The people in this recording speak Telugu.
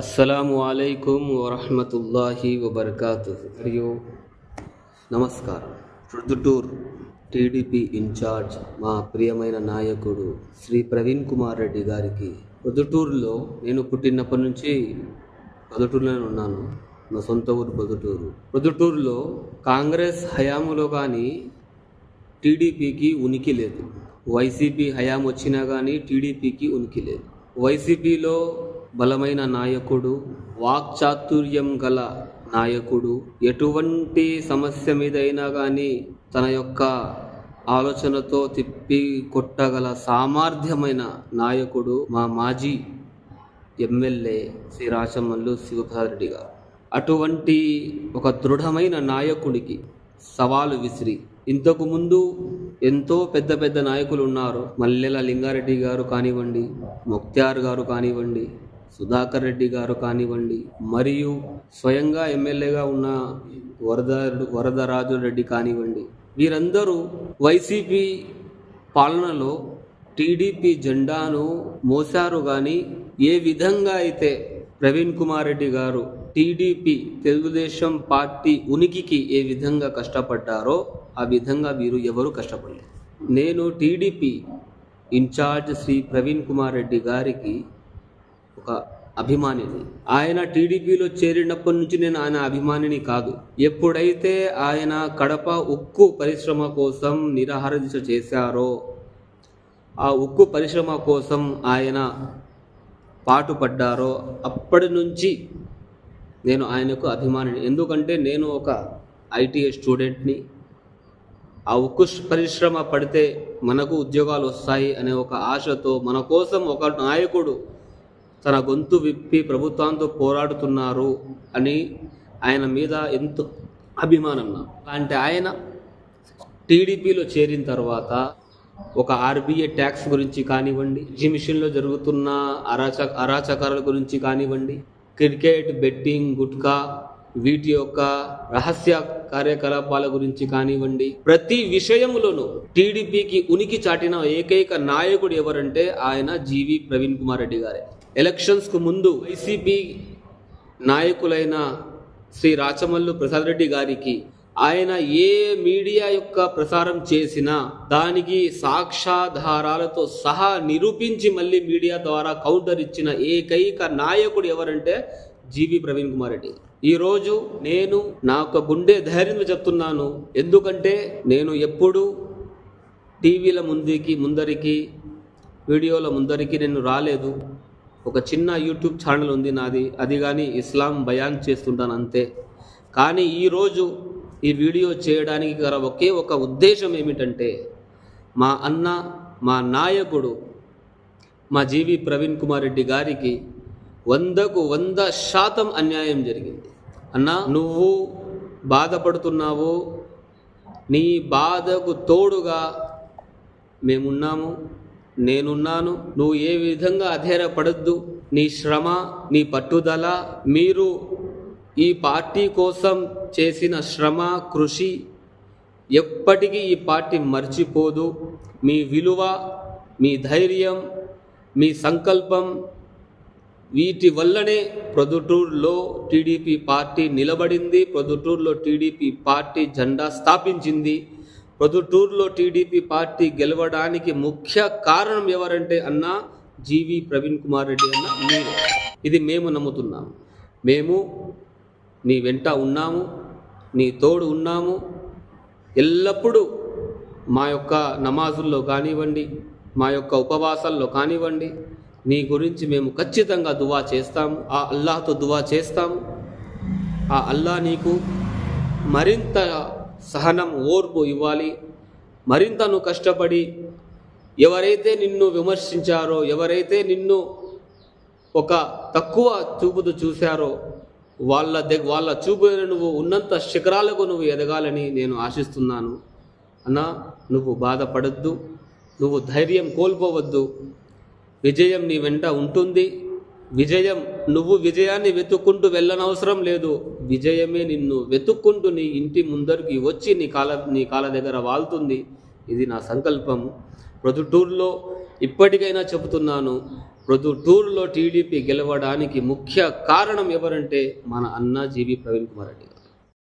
అస్సలాము అలైకుం వరహమతుల్లాహి వబర్కాతు మరియు నమస్కారం. ప్రొద్దుటూర్ టీడీపీ ఇన్ఛార్జ్ మా ప్రియమైన నాయకుడు శ్రీ ప్రవీణ్ కుమార్ రెడ్డి గారికి ప్రొద్దుటూరులో నేను పుట్టినప్పటి నుంచి ప్రొద్దుటూరులోనే ఉన్నాను. నా సొంత ఊరు ప్రొద్దుటూరు ప్రొద్దుటూరులో కాంగ్రెస్ హయాములో కానీ టీడీపీకి ఉనికి లేదు. వైసీపీ హయాం వచ్చినా కానీ టీడీపీకి ఉనికి లేదు. వైసీపీలో బలమైన నాయకుడు వాక్చాతుర్యం గల నాయకుడు ఎటువంటి సమస్య మీద అయినా కానీ తన యొక్క ఆలోచనతో తిప్పి కొట్టగల సామర్థ్యమైన నాయకుడు మా మాజీ ఎమ్మెల్యే శ్రీ రాచమల్లు శివప్రసాద్ రెడ్డి గారు. అటువంటి ఒక దృఢమైన నాయకుడికి సవాలు విసిరి ఇంతకుముందు ఎంతో పెద్ద పెద్ద నాయకులు ఉన్నారు. మల్లెల లింగారెడ్డి గారు కానివ్వండి ముక్త్యార్ గారు కానివ్వండి సుధాకర్ రెడ్డి గారు కానివ్వండి మరియు స్వయంగా ఎమ్మెల్యేగా ఉన్న వరద వరదరాజు రెడ్డి కానివ్వండి వీరందరూ వైసీపీ పాలనలో టీడీపీ జెండాను మోసారు కానీ ఏ విధంగా అయితే ప్రవీణ్ కుమార్ రెడ్డి గారు టీడీపీ తెలుగుదేశం పార్టీ ఉనికికి ఏ విధంగా కష్టపడ్డారో ఆ విధంగా వీరు ఎవరు కష్టపడలేదు. నేను TDP in charge Shri Praveen Kumar Reddy గారికి ఒక అభిమానిని. ఆయన టీడీపీలో చేరినప్పటి నుంచి నేను ఆయన అభిమానిని కాదు. ఎప్పుడైతే ఆయన కడప ఉక్కు పరిశ్రమ కోసం నిరాహార దీక్ష చేశారో ఆ ఉక్కు పరిశ్రమ కోసం ఆయన పాటుపడ్డారో అప్పటి నుంచి నేను ఆయనకు అభిమానిని. ఎందుకంటే నేను ఒక ఐటీఐ స్టూడెంట్ని. ఆ ఉక్కు పరిశ్రమ పడితే మనకు ఉద్యోగాలు వస్తాయి అనే ఒక ఆశతో మన కోసం ఒక నాయకుడు తన గొంతు విప్పి ప్రభుత్వంతో పోరాడుతున్నారు అని ఆయన మీద ఎంతో అభిమానం అలాంటి ఆయన టీడీపీలో చేరిన తర్వాత ఒక ఆర్బీఐ ట్యాక్స్ గురించి కానివ్వండి ఎగ్జిబిషన్లో జరుగుతున్న అరాచ అరాచకాల గురించి కానివ్వండి క్రికెట్ బెట్టింగ్ గుట్కా వీటి యొక్క రహస్య కార్యకలాపాల గురించి కానివ్వండి ప్రతి విషయంలోనూ టీడీపీకి ఉనికి చాటిన ఏకైక నాయకుడు ఎవరంటే ఆయన జీవి ప్రవీణ్ కుమార్ రెడ్డి గారే. ఎలక్షన్స్కు ముందు వైసీపీ నాయకులైన శ్రీ రాచమల్లు ప్రసాద్ రెడ్డి గారికి ఆయన ఏ మీడియా యొక్క ప్రసారం చేసినా దానికి సాక్ష్యాధారాలతో సహా నిరూపించి మళ్ళీ మీడియా ద్వారా కౌంటర్ ఇచ్చిన ఏకైక నాయకుడు ఎవరంటే జీవి ప్రవీణ్ కుమార్ రెడ్డి. ఈరోజు నేను నా యొక్క గుండె ధైర్యంగా చెప్తున్నాను. ఎందుకంటే నేను ఎప్పుడు టీవీల ముందుకి ముందరికి వీడియోల ముందరికి నేను రాలేదు. ఒక చిన్న యూట్యూబ్ ఛానల్ ఉంది నాది. అది కానీ ఇస్లాం బయాన్ చేస్తుంటాను అంతే. కానీ ఈరోజు ఈ వీడియో చేయడానికి గల ఒకే ఒక ఉద్దేశం ఏమిటంటే మా అన్న మా నాయకుడు మా జీవి ప్రవీణ్ కుమార్ రెడ్డి గారికి వందకు వంద శాతం అన్యాయం జరిగింది. అన్న నువ్వు బాధపడుతున్నావు నీ బాధకు తోడుగా మేమున్నాము నేనున్నాను నువ్వు ఏ విధంగా అధైర్యపడద్దు నీ శ్రమ నీ పట్టుదల మీరు ఈ పార్టీ కోసం చేసిన శ్రమ కృషి ఎప్పటికీ ఈ పార్టీ మర్చిపోదు. మీ విలువ మీ ధైర్యం మీ సంకల్పం వీటి వల్లనే ప్రొద్దుటూరులో టీడీపీ పార్టీ నిలబడింది. ప్రొద్దుటూరులో టీడీపీ పార్టీ జెండా స్థాపించింది. ప్రొద్దుటూరులో టీడీపీ పార్టీ గెలవడానికి ముఖ్య కారణం ఎవరంటే అన్న జీవి ప్రవీణ్ కుమార్ రెడ్డి అన్న మీరు. ఇది మేము నమ్ముతున్నాము మేము నీ వెంట ఉన్నాము నీ తోడు ఉన్నాము. ఎల్లప్పుడూ మా యొక్క నమాజుల్లో కానివ్వండి మా యొక్క ఉపవాసాల్లో కానివ్వండి నీ గురించి మేము ఖచ్చితంగా దువా చేస్తాము. ఆ అల్లాహతో దువా చేస్తాము. ఆ అల్లా నీకు మరింత సహనం ఓర్పు ఇవ్వాలి. మరింత నువ్వు కష్టపడి ఎవరైతే నిన్ను విమర్శించారో ఎవరైతే నిన్ను ఒక తక్కువ చూపుతూ చూశారో వాళ్ళ దగ్గ వాళ్ళ చూపు నువ్వు ఉన్నంత శిఖరాలకు నువ్వు ఎదగాలని నేను ఆశిస్తున్నాను. అన్న నువ్వు బాధపడద్దు. నువ్వు ధైర్యం కోల్పోవద్దు. విజయం నీ వెంట ఉంటుంది. విజయం నువ్వు విజయాన్ని వెతుక్కుంటూ వెళ్ళనవసరం లేదు. విజయమే నిన్ను వెతుక్కుంటూ నీ ఇంటి ముందరికి వచ్చి నీ కాల నీ కాల దగ్గర వాళ్తుంది. ఇది నా సంకల్పం ప్రొద్దుటూరులో ఇప్పటికైనా చెబుతున్నాను. ప్రొద్దుటూరులో టీడీపీ గెలవడానికి ముఖ్య కారణం ఎవరంటే మన అన్న జీవి ప్రవీణ్ కుమార్ రెడ్డి.